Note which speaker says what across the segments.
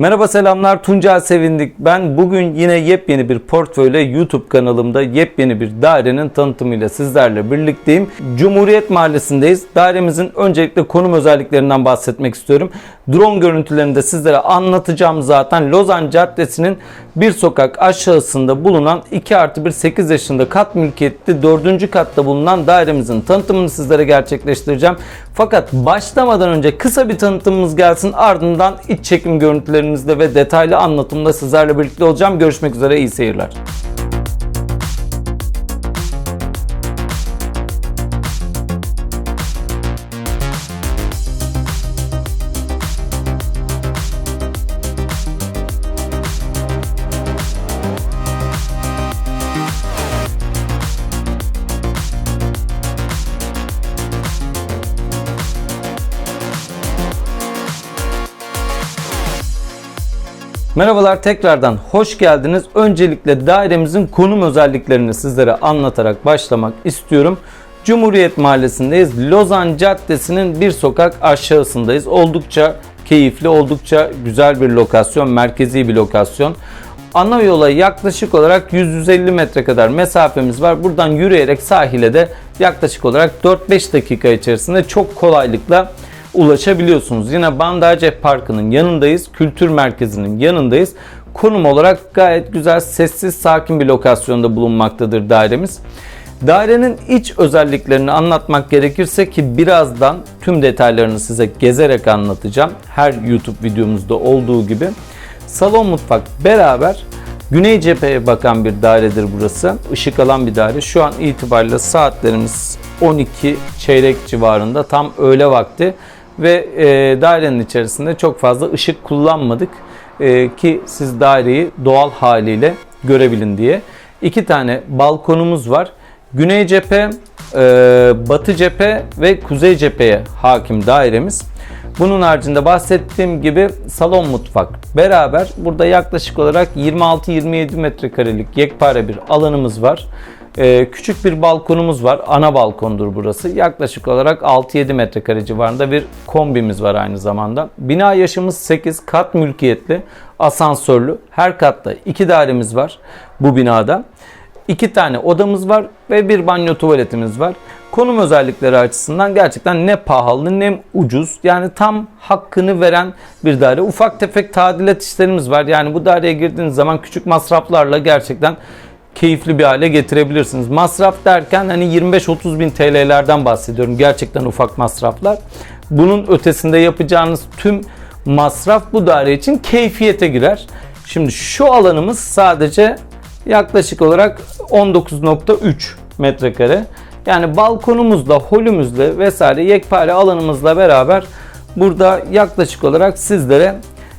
Speaker 1: Merhaba selamlar Tuncel Sevindik. Ben bugün yine yepyeni bir portföyle YouTube kanalımda yepyeni bir dairenin tanıtımıyla sizlerle birlikteyim. Cumhuriyet Mahallesi'ndeyiz. Dairemizin öncelikle konum özelliklerinden bahsetmek istiyorum. Drone görüntülerini de sizlere anlatacağım zaten. Lozan Caddesi'nin bir sokak aşağısında bulunan 2 artı 1 8 yaşında kat mülkiyetli 4. katta bulunan dairemizin tanıtımını sizlere gerçekleştireceğim. Fakat başlamadan önce kısa bir tanıtımımız gelsin ardından iç çekim görüntülerimizde ve detaylı anlatımda sizlerle birlikte olacağım. Görüşmek üzere iyi seyirler. Merhabalar tekrardan hoş geldiniz. Öncelikle dairemizin konum özelliklerini sizlere anlatarak başlamak istiyorum. Cumhuriyet Mahallesi'ndeyiz. Lozan Caddesi'nin bir sokak aşağısındayız. Oldukça keyifli, oldukça güzel bir lokasyon, merkezi bir lokasyon. Ana yola yaklaşık olarak 100-150 metre kadar mesafemiz var. Buradan yürüyerek sahile de yaklaşık olarak 4-5 dakika içerisinde çok kolaylıkla ulaşabiliyorsunuz. Yine Bandacep Parkı'nın yanındayız. Kültür merkezinin yanındayız. Konum olarak gayet güzel, sessiz, sakin bir lokasyonda bulunmaktadır dairemiz. Dairenin iç özelliklerini anlatmak gerekirse ki birazdan tüm detaylarını size gezerek anlatacağım. Her YouTube videomuzda olduğu gibi. Salon mutfak beraber Güney cepheye bakan bir dairedir burası. Işık alan bir daire. Şu an itibariyle saatlerimiz 12 çeyrek civarında tam öğle vakti ve e, dairenin içerisinde çok fazla ışık kullanmadık e, ki siz daireyi doğal haliyle görebilin diye. İki tane balkonumuz var. Güney cephe, e, batı cephe ve kuzey cepheye hakim dairemiz. Bunun haricinde bahsettiğim gibi salon mutfak beraber burada yaklaşık olarak 26-27 metrekarelik yekpare bir alanımız var. Ee, küçük bir balkonumuz var. Ana balkondur burası. Yaklaşık olarak 6-7 metrekare civarında bir kombimiz var aynı zamanda. Bina yaşımız 8 kat mülkiyetli, asansörlü. Her katta 2 dairemiz var bu binada. 2 tane odamız var ve bir banyo tuvaletimiz var. Konum özellikleri açısından gerçekten ne pahalı ne ucuz. Yani tam hakkını veren bir daire. Ufak tefek tadilat işlerimiz var. Yani bu daireye girdiğiniz zaman küçük masraflarla gerçekten keyifli bir hale getirebilirsiniz. Masraf derken hani 25-30 bin TL'lerden bahsediyorum. Gerçekten ufak masraflar. Bunun ötesinde yapacağınız tüm masraf bu daire için keyfiyete girer. Şimdi şu alanımız sadece yaklaşık olarak 19.3 metrekare. Yani balkonumuzla, holümüzle vesaire yekpare alanımızla beraber burada yaklaşık olarak sizlere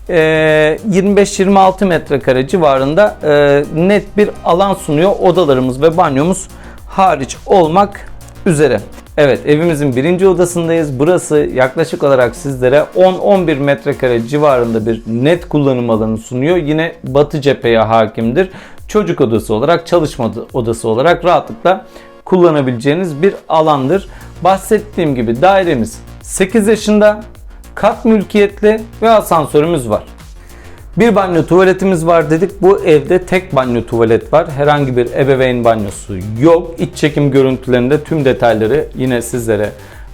Speaker 1: 25-26 metrekare civarında net bir alan sunuyor odalarımız ve banyomuz hariç olmak üzere. Evet evimizin birinci odasındayız. Burası yaklaşık olarak sizlere 10-11 metrekare civarında bir net kullanım alanı sunuyor. Yine batı cepheye hakimdir. Çocuk odası olarak, çalışma odası olarak rahatlıkla kullanabileceğiniz bir alandır. Bahsettiğim gibi dairemiz 8 yaşında, kat mülkiyetli ve asansörümüz var. Bir banyo tuvaletimiz var dedik. Bu evde tek banyo tuvalet var. Herhangi bir ebeveyn banyosu yok. İç çekim görüntülerinde tüm detayları yine sizlere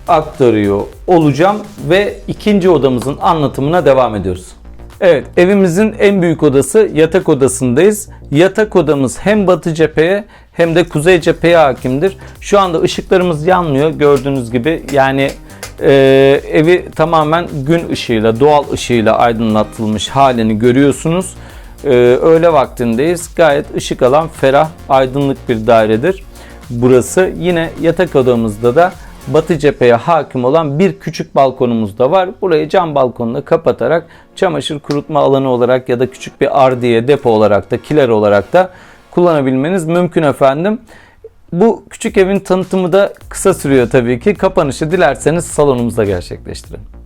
Speaker 1: aktarıyor olacağım ve ikinci odamızın anlatımına devam ediyoruz. Evet, evimizin en büyük odası yatak odasındayız. Yatak odamız hem batı cepheye hem de kuzey cepheye hakimdir. Şu anda ışıklarımız yanmıyor gördüğünüz gibi. Yani e, evi tamamen gün ışığıyla, doğal ışığıyla aydınlatılmış halini görüyorsunuz. E, öğle vaktindeyiz. Gayet ışık alan, ferah, aydınlık bir dairedir. Burası yine yatak odamızda da batı cepheye hakim olan bir küçük balkonumuz da var. Burayı cam balkonla kapatarak çamaşır kurutma alanı olarak ya da küçük bir ardiye depo olarak da kiler olarak da kullanabilmeniz mümkün efendim. Bu küçük evin tanıtımı da kısa sürüyor tabii ki. Kapanışı dilerseniz salonumuzda gerçekleştirelim.